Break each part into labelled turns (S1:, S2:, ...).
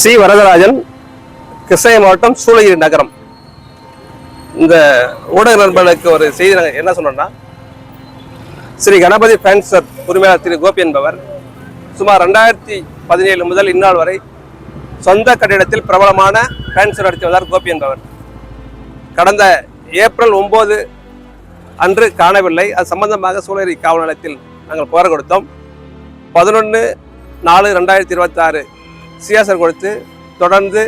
S1: C Varadarajan Krishnagiri மாவட்டம் சூளகிரி நகரம். இந்த ஊடக நண்பர்களுக்கு ஒரு செய்தி நாங்கள் என்ன சொன்னோம்னா ஸ்ரீ கணபதி ஃபேன்சர் உரிமையாளர் திரு கோபி என்பவர் சுமார் ரெண்டாயிரத்தி பதினேழு முதல் இந்நாள் வரை சொந்த கட்டிடத்தில் பிரபலமான ஃபேன்சர் நடத்தி வந்தார் கோபி என்பவர். கடந்த ஏப்ரல் ஒம்பது அன்று காணவில்லை. அது சம்பந்தமாக சூளகிரி காவல் நிலையத்தில் நாங்கள் புகார் கொடுத்தோம். பதினொன்று நாலு ரெண்டாயிரத்தி இருபத்தாறு சியாசர் கொடுத்து தொடர்ந்து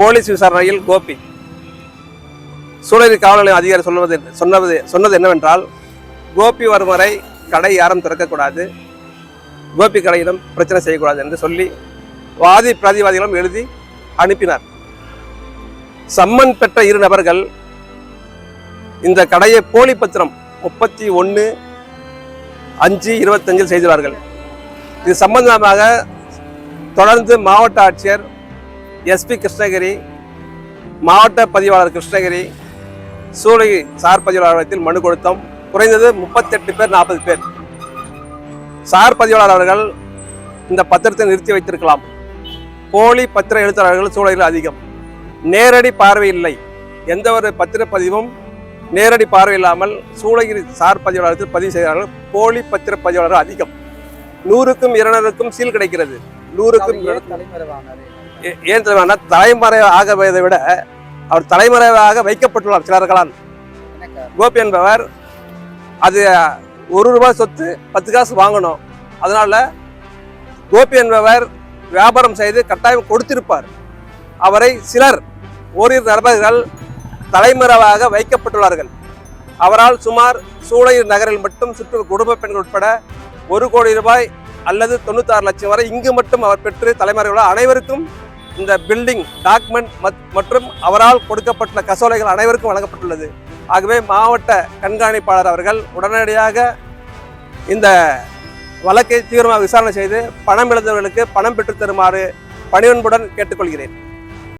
S1: போலீஸ் விசாரணையில் கோபி. சூழலி காவல் நிலைய அதிகாரி சொல்வது சொன்னது சொன்னது என்னவென்றால் கோபி வரும் வரை கடை யாரும் திறக்கக்கூடாது. கோபி கடையிடம் பிரச்சனை செய்யக்கூடாது என்று சொல்லி வாதி பிரதிவாதிகளும் எழுதி அனுப்பினார். சம்மன் பெற்ற இரு நபர்கள் இந்த கடையை போலி பத்திரம் முப்பத்தி ஒன்று அஞ்சு இருபத்தஞ்சில் செய்துள்ளார்கள். இது சம்பந்தமாக தொடர்ந்து மாவட்ட ஆட்சியர் எஸ்பி கிருஷ்ணகிரி மாவட்ட பதிவாளர் கிருஷ்ணகிரி சூளகி சார் பதிவாளத்தில் மனு கொடுத்தோம். குறைந்தது முப்பத்தெட்டு பேர் நாற்பது பேர். சார் பதிவாளர் அவர்கள் இந்த பத்திரத்தை நிறுத்தி வைத்திருக்கலாம். போலி பத்திர எழுத்தாளர்கள் சூழலில் அதிகம். நேரடி பார்வை இல்லை. எந்த ஒரு பத்திரப்பதிவும் நேரடி பார்வை இல்லாமல் சூளகிரி சார் பதிவாளர்கள் பதிவு செய்கிறார்கள் போலி பத்திர பதிவாளர்கள் அதிகம். நூறுக்கும் இருநூறுக்கும் சீல் கிடைக்கிறது. நூறுக்கும் ஏ- ஏன் தெரியுமா தலைமறை ஆகவதை விட அவர் தலைமறைவாக வைக்கப்பட்டுள்ளார் சிலர்களால். கோபி என்பவர் அது ஒரு ரூபாய் சொத்து பத்து காசு வாங்கணும். அதனால கோபி என்பவர் வியாபாரம் செய்து கட்டாயம் கொடுத்திருப்பார். அவரை சிலர் ஓரிரு நபர்கள் தலைமறைவாக வைக்கப்பட்டுள்ளார்கள். அவரால் சுமார் சூளையூர் நகரில் மட்டும் சுற்று குடும்ப பெண்கள் உட்பட ஒரு கோடி ரூபாய் அல்லது தொண்ணூத்தாறு லட்சம் வரை இங்கு மட்டும் அவர் பெற்று தலைமறைவுள்ள அனைவருக்கும் இந்த பில்டிங் டாக்குமெண்ட் மற்றும் அவரால் கொடுக்கப்பட்ட கசோலைகள் அனைவருக்கும் வழங்கப்பட்டுள்ளது. ஆகவே மாவட்ட கண்காணிப்பாளர் அவர்கள் உடனடியாக இந்த வழக்கை தீவிரமாக விசாரணை செய்து பணம் இழந்தவர்களுக்கு பணம் பெற்றுத்தருமாறு பணிவன்புடன் கேட்டுக்கொள்கிறேன்.